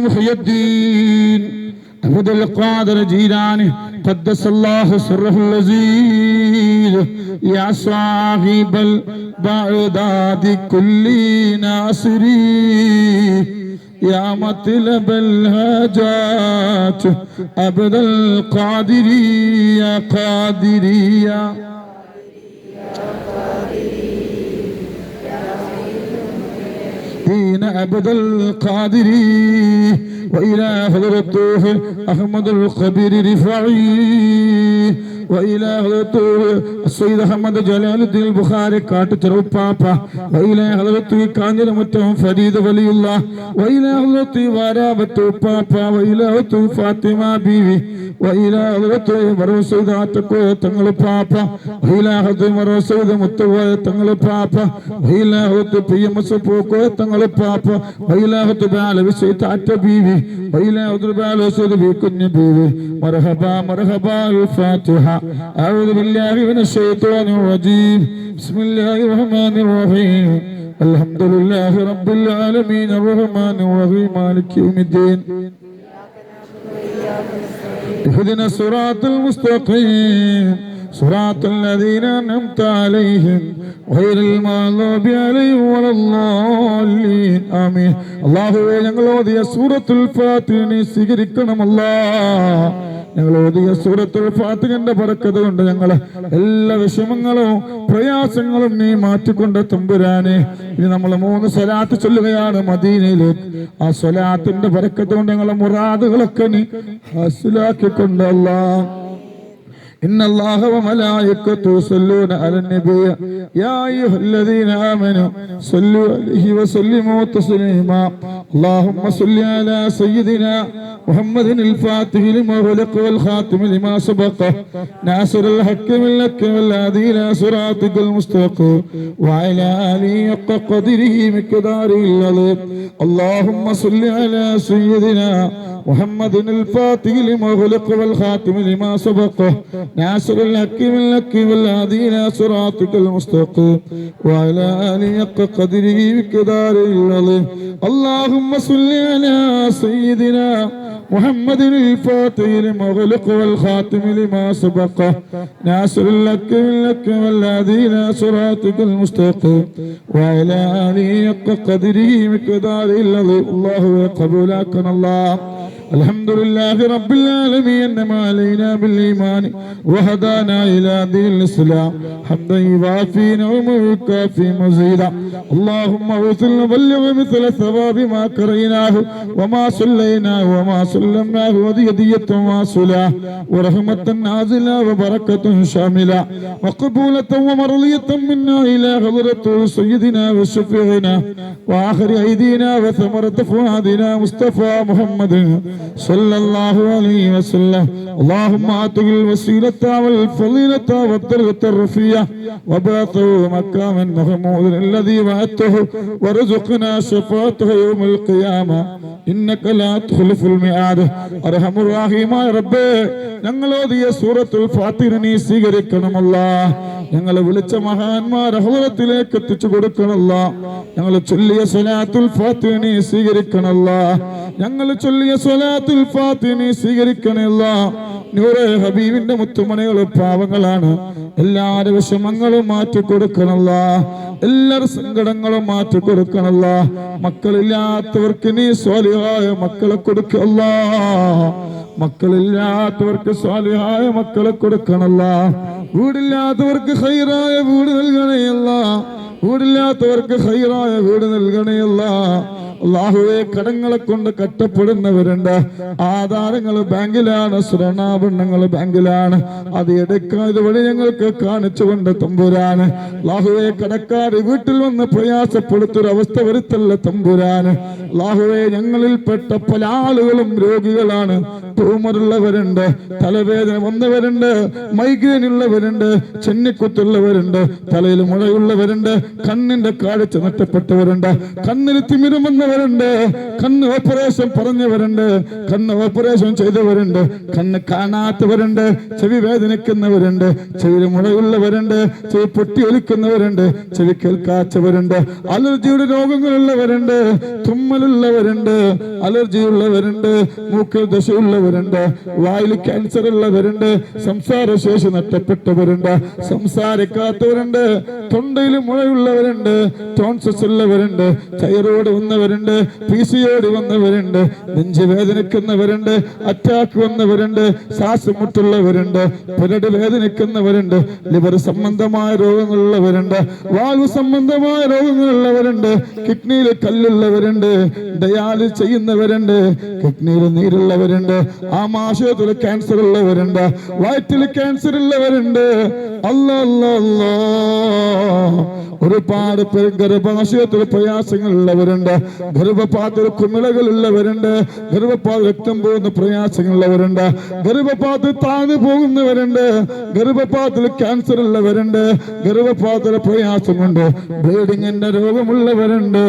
محي الدين. عبد القادر جيلاني قدس الله سره اللذيذ يا صاحب البعداد كل ناصري يا مطلب الهجات عبد القادر يا قادر يا دين عبد القادر وإلى حضرته أحمد الخبير رفعي സയ്യിദ് അഹമ്മദ് ജലാലുദ്ദീൻ ബുഖാരി കാഞ്ഞിരമുറ്റം ഫരീദ് വലിയുള്ള ഫാത്തിമ സയ്യിദ് മർഹബ ഫാത്തിഹ. سيد بيكن بيبي مرحبا مرحبا الفاتحة أعوذ بالله من الشيطان الرجيم بسم الله الرحمن الرحيم الحمد لله رب العالمين الرحمن الرحيم مالك يوم الدين اهدنا الصراط المستقيم صراط الذين أنعمت عليهم غير المغضوب عليهم ولا الضالين آمين الله ഞങ്ങൾ ഓതിയ സൂറത്തുൽ ഫാത്തിഹനെ സ്വീകരിക്കണമല്ലാ ഞങ്ങൾ ഓതിയ സൂറത്തുൽ ഫാത്തിഹന്റെ പറക്കത് കൊണ്ട് ഞങ്ങളെ എല്ലാ വിഷമങ്ങളും പ്രയാസങ്ങളും നീ മാറ്റിക്കൊണ്ട് തമ്പുരാനെ ഇനി നമ്മൾ മൂന്ന് സ്വലാത്ത് ചൊല്ലുകയാണ് മദീനയിലേക്ക് ആ സ്വലാത്തിന്റെ പറക്കത്ത് കൊണ്ട് ഞങ്ങളെ മുറാദുകളൊക്കെ നീ ഹാസിലാക്കിക്കൊണ്ട് അല്ലാ إن الله وملائكته يصلون على النبي يا أيها الذين آمنوا صلوا عليه وسلموا تسليما اللهم صل على سيدنا محمد الفاتح لما خلق والخاتم لما سبق ناصر الحق من لك والهادي إلى صراطك المستقيم وعلى آله حق قدره مقداره العظيم اللهم صل على سيدنا محمد الفاتح لما خلق والخاتم لما سبق ناصر الحق من الحق والهادي إلى صراطك المستقيم وعلى اله حق قدره بقداره العظيم اللهم صل على سيدنا محمد الفاتح لما خلق والخاتم لما سبق ناصر من الحق والهادي إلى صراطك المستقيم وعلى اله حق قدره بقداره العظيم الله يقبلك الله الحمد لله رب العالمين انما علينا بالايمان وهدانا الى دين الاسلام حمدا يوافي نعمه ويكافي مزيدا اللهم اوصل وبلغ مثل ثواب ما قريناه وما صليناه وما سلمناه وهدية وما صلاه ورحمة نازلة وبركة شاملة وقبولة ومرضية منا إلى حضرة سيدنا وشفيعنا وآخر أيدينا وثمرة فؤادنا مصطفى محمد صلى الله عليه وسلم اللهم آته الوسيلة والفضيلة والدرجة الرفيعة وبعثه مكاما محمود الذي وعدته ورزقنا شفاعته يوم القيامة إنك لا تخلف الميعاد أرحم الراحيم يا ربي ഞങ്ങൾ ഓതിയ സൂറത്തുൽ ഫാത്തിഹ നീ സ്വീകരിക്കണമല്ല ഞങ്ങൾ വിളിച്ച മഹാന്മാർ ഹോറത്തിലേക്ക് എത്തിച്ചു കൊടുക്കണല്ല ഞങ്ങൾ ചൊല്ലിയ സ്വലാത്തുൽ ഫാത്തിനി സ്വീകരിക്കണല്ല ഞങ്ങൾ ചൊല്ലിയ സ്വലാത്തുൽ ഫാത്തിനി സ്വീകരിക്കണല്ല നൂറെ ഹബീബിന്റെ മുത്തുമണികൾ പാവങ്ങളാണ്. എല്ലാരുടെ വിഷമങ്ങളും മാറ്റി കൊടുക്കണല്ല എല്ലാ സങ്കടങ്ങളും മാറ്റി കൊടുക്കണല്ല മക്കളില്ലാത്തവർക്ക് നീ സ്വാലിഹായ മക്കളെ കൊടുക്കല്ല മക്കളില്ലാത്തവർക്ക് സ്വാലിഹായ മക്കളെ കൊടുക്കണല്ല വീടില്ലാത്തവർക്ക് ഹൈറായ വീട് നൽകണയല്ല. വീടില്ലാത്തവർക്ക് ഹൈറായ വീട് നൽകണയല്ല. അള്ളാഹുവെ കടങ്ങളെ കൊണ്ട് കട്ടപ്പെടുന്നവരുണ്ട്. ആധാരങ്ങൾ ബാങ്കിലാണ് സ്വർണാഭരണങ്ങൾ ബാങ്കിലാണ്. അത് എടുക്കാൻ ഇതുവഴി ഞങ്ങൾക്ക് കാണിച്ചുകൊണ്ട് തമ്പുരാന്. അള്ളാഹുവെ കടക്കാർ വീട്ടിൽ വന്ന് പ്രയാസപ്പെടുത്തൊരവസ്ഥ വരുത്തല്ല തമ്പുരാന്. അള്ളാഹുവെ ഞങ്ങളിൽപ്പെട്ട പല ആളുകളും രോഗികളാണ്. ട്യൂമറുള്ളവരുണ്ട് തലവേദന വന്നവരുണ്ട് മൈഗ്രെയിൻ ഉള്ളവരുണ്ട് ചെന്നിക്കുത്തുള്ളവരുണ്ട് തലയിൽ മുഴയുള്ളവരുണ്ട് കണ്ണിന്റെ കാഴ്ച നഷ്ടപ്പെട്ടവരുണ്ട് കണ്ണിൽ തിമിരം വന്നവരുണ്ട് കണ്ണ് ഓപ്പറേഷൻ പറഞ്ഞവരുണ്ട് കണ്ണ് ഓപ്പറേഷൻ ചെയ്തവരുണ്ട് കണ്ണ് കാണാത്തവരുണ്ട് ചെവി വേദനിക്കുന്നവരുണ്ട് ചെവിയിൽ മുഴയുള്ളവരുണ്ട് ചെവി പൊട്ടി ഒലിക്കുന്നവരുണ്ട് ചെവി കേൾക്കാത്തവരുണ്ട് അലർജിയുടെ രോഗങ്ങളുള്ളവരുണ്ട് തുമ്മൽ തുമ്മലുള്ളവരുണ്ട് അലർജി ഉള്ളവരുണ്ട് മൂക്കിൽ ദശയുള്ളവരുണ്ട് വായിൽ ക്യാൻസർ ഉള്ളവരുണ്ട് സംസാരശേഷി നഷ്ടപ്പെട്ടവരുണ്ട് സംസാരിക്കാത്തവരുണ്ട് തൊണ്ടയിൽ മുഴയുള്ളവരുണ്ട് ടോൺസസ് ഉള്ളവരുണ്ട് തൈറോയ്ഡ് വന്നവരുണ്ട് പി സിയോട് വന്നവരുണ്ട് നെഞ്ച് വേദനിക്കുന്നവരുണ്ട് അറ്റാക്ക് വന്നവരുണ്ട് ശ്വാസം മുട്ടുള്ളവരുണ്ട് പുരട് വേദനിക്കുന്നവരുണ്ട് ലിവർ സംബന്ധമായ രോഗങ്ങളുള്ളവരുണ്ട് വാൽവ് സംബന്ധമായ രോഗങ്ങളുള്ളവരുണ്ട് കിഡ്നിയിൽ കല്ലുള്ളവരുണ്ട്. ഡയാലിസ് ചെയ്യുന്നവരുണ്ട്. കിഡ്നിയിൽ നീരുള്ളവരുണ്ട്. ആമാശയത്തിൽ ക്യാൻസർ ഉള്ളവരുണ്ട്. വയറ്റിൽ ക്യാൻസർ ഉള്ളവരുണ്ട്. അല്ല അല്ലാ. ഒരുപാട് പേർ ഗർഭാശയത്തിൽ പ്രയാസങ്ങളുള്ളവരുണ്ട്. ഗർഭപാത്ര കുമിളകളുള്ളവരുണ്ട്. ഗർഭപാത രക്തം പോകുന്ന പ്രയാസങ്ങളുള്ളവരുണ്ട്. ഗർഭപാത്ര താഴ്ന്നു പോകുന്നവരുണ്ട്. ഗർഭപാതത്തിൽ ക്യാൻസർ ഉള്ളവരുണ്ട് ഗർഭപാത്ര പ്രയാസം കൊണ്ട് ബ്ലീഡിങ്ങിന്റെ രോഗമുള്ളവരുണ്ട്.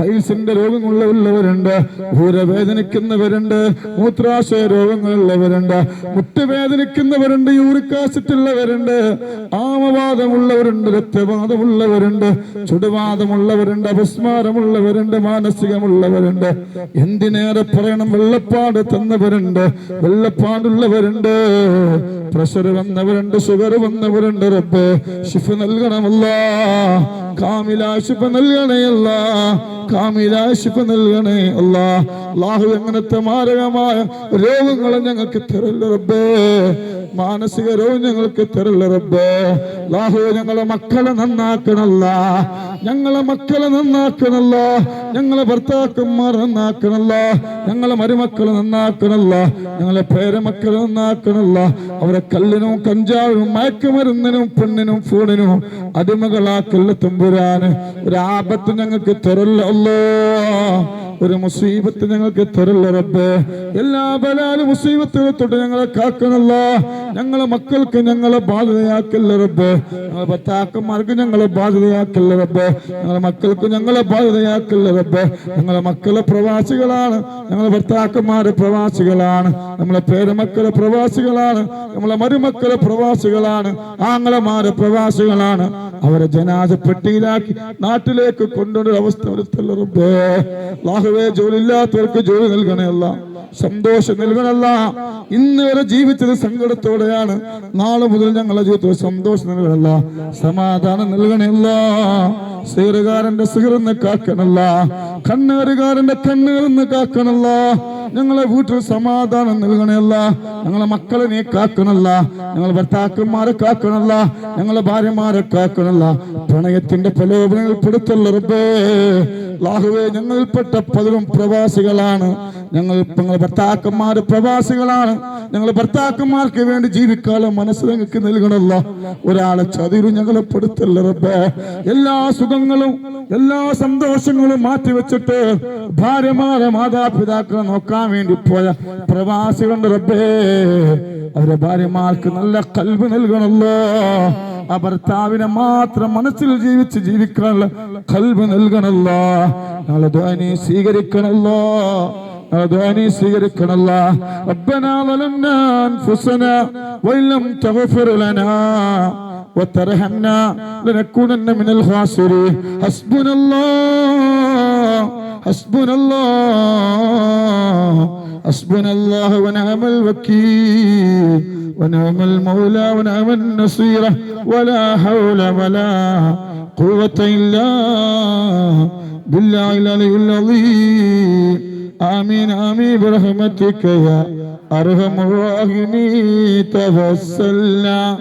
പൈസിന്റെ രോഗങ്ങളുള്ളവരുണ്ട് ഊരവേദനിക്കുന്നവരുണ്ട്. മൂത്രാശയ രോഗങ്ങളുള്ളവരുണ്ട്. മുട്ടുവേദനിക്കുന്നവരുണ്ട്. യൂറിക് ആസിഡ് ഉള്ളവരുണ്ട്. ആമവാദമുള്ളവരുണ്ട്. രക്തവാദമുള്ളവരുണ്ട്. ചുടുവാദമുള്ളവരുണ്ട് അപസ്മാരമുള്ളവരുണ്ട് മാനസികമുള്ളവരുണ്ട്. എന്തിനേറെ പറയണം? വെള്ളപ്പാട് തന്നവരുണ്ട് വെള്ളപ്പാടുള്ളവരുണ്ട്. പ്രഷർ വന്നവരുണ്ട് ഷുഗർ വന്നവരുണ്ട് റബ്ബ്. ഷിഫ നൽകണമല്ല. കാമില നൽകണേ നൽകണയല്ല കാമില ശിഫ നൽകണേ അല്ല. അള്ളാഹു എങ്ങനത്തെ മാരകമായ രോഗങ്ങളെ ഞങ്ങൾക്ക് തരല്ല റബ്ബേ. മാനസിക രോഗം ഞങ്ങൾക്ക് തരല്ല ലാഹു ഞങ്ങളെ മക്കളെ നന്നാക്കണല്ല. ഞങ്ങളെ മക്കളെ നന്നാക്കണല്ല. ഞങ്ങളെ ഭർത്താക്കന്മാർ നന്നാക്കണല്ല. ഞങ്ങളെ മരുമക്കളെ നന്നാക്കണല്ല. ഞങ്ങളെ പേരമക്കളെ നന്നാക്കണല്ല. അവരെ കല്ലിനും കഞ്ചാവിനും മയക്കുമരുന്നിനും പെണ്ണിനും ഫോണിനും അടിമകളാക്കല്ല തമ്പുരാന്. ഒരാപത്ത് ഞങ്ങൾക്ക് തരല്ലോ ഒരു മുസീബത്ത് ഞങ്ങൾക്ക് തരല്ല റബ്ബേ. എല്ലാ ബലാലും മുസീബത്തുകളെ തൊട്ട് ഞങ്ങളെ കാക്കണല്ല. ഞങ്ങളെ മക്കൾക്ക് ഞങ്ങളെ ബാധ്യതയാക്കല്ല റബ്ബേ. ഞങ്ങളെ ഭർത്താക്കന്മാർക്ക് ഞങ്ങളെ ബാധ്യതയാക്കല്ല റബ്ബേ. ഞങ്ങളെ മക്കൾക്ക് ഞങ്ങളെ ബാധ്യതയാക്കല്ല റബ്ബേ. ഞങ്ങളെ മക്കളെ പ്രവാസികളാണ്. ഞങ്ങളെ ഭർത്താക്കന്മാരെ പ്രവാസികളാണ്. നമ്മളെ പേരമക്കളെ പ്രവാസികളാണ്. നമ്മളെ മരുമക്കളെ പ്രവാസികളാണ്. ആങ്ങളമാരെ പ്രവാസികളാണ്. അവരെ ജനാജ പെട്ടിയിലാക്കി നാട്ടിലേക്ക് കൊണ്ടുവരുന്ന അവസ്ഥ വരുത്തല്ലേ അല്ലാഹുവേ ജോലി ഇല്ലാത്തവർക്ക് ജോലി നൽകണേ അല്ല. സന്തോഷം നൽകണല്ല ഇന്ന് വരെ ജീവിച്ചത് സങ്കടത്തോടെയാണ്. നാളെ മുതൽ ഞങ്ങളുടെ ജീവിതത്തിൽ സന്തോഷം നൽകണല്ല സമാധാനം നൽകണല്ല സീറുകാരന്റെ സിഹറിന്ന് കാക്കണല്ല കണ്ണേറുകാരന്റെ കണ്ണേറിന്ന് കാക്കണല്ല ഞങ്ങളെ വീട്ടിൽ സമാധാനം നൽകണല്ല ഞങ്ങളെ മക്കളെ നീ കാക്കണല്ല ഞങ്ങളെ ഭർത്താക്കന്മാരെ കാക്കണല്ല ഞങ്ങളെ ഭാര്യമാരെ കാക്കണല്ല പ്രണയത്തിന്റെ പ്രലോഭനങ്ങൾ പെടുത്തുള്ള റബ്ബേ. ലാഹുവേ ഞങ്ങളിൽപ്പെട്ട പലരും പ്രവാസികളാണ്. ഞങ്ങൾ ഞങ്ങൾ ഭർത്താക്കന്മാർ പ്രവാസികളാണ്. ഞങ്ങൾ ഭർത്താക്കന്മാർക്ക് വേണ്ടി ജീവിക്കാനുള്ള മനസ്സ് ഞങ്ങൾക്ക് നൽകണമല്ല. ഒരാളെ ചതിരു ഞങ്ങളെ പെടുത്തല്ല റബ്ബേ. എല്ലാ സുഖങ്ങളും എല്ലാ സന്തോഷങ്ങളും മാറ്റിവെച്ചിട്ട് ഭാര്യമാരെ മാതാപിതാക്കളെ നോക്കാൻ വേണ്ടി പോയ പ്രവാസികളുടെ റബ്ബേ. അവരെ ഭാര്യമാർക്ക് നല്ല കൽവ് നൽകണല്ലോ ആ ഭർത്താവിനെ മാത്രം മനസ്സിൽ ജീവിച്ച് ജീവിക്കാനുള്ള കൽവ് നൽകണല്ലോ ഞങ്ങളെ ധ്വനി أذاني سيرك الله ربنا ظلمنا أنفسنا وإن لم تغفر لنا وترحمنا لنكونن من الخاسرين حسبنا الله حسبنا الله حسبنا الله ونعم الوكيل ونعم المولى ونعم النصير ولا حول ولا قوة إلا بالله العلي العظيم آمين آمين برحمتك يا أرحم الراحمين توسلنا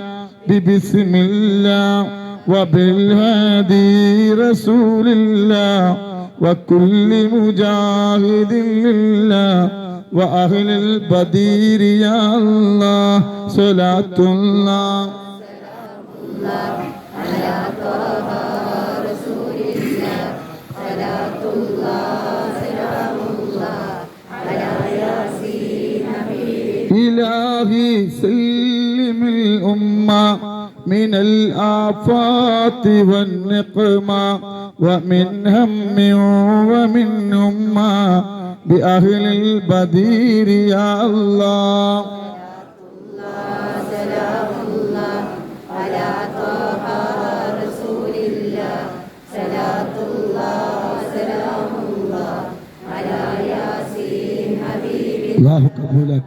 ببسم الله وبالهادي رسول الله وكل مجاهد لله وأهل البدير يا الله صلاة الله إلهي من الآفات والنقمة ومن هم ومن أمة بأهل البدير يا الله سلام الله على طه رسول الله صلاة الله سلام الله على ياسين حبيب الله قبولك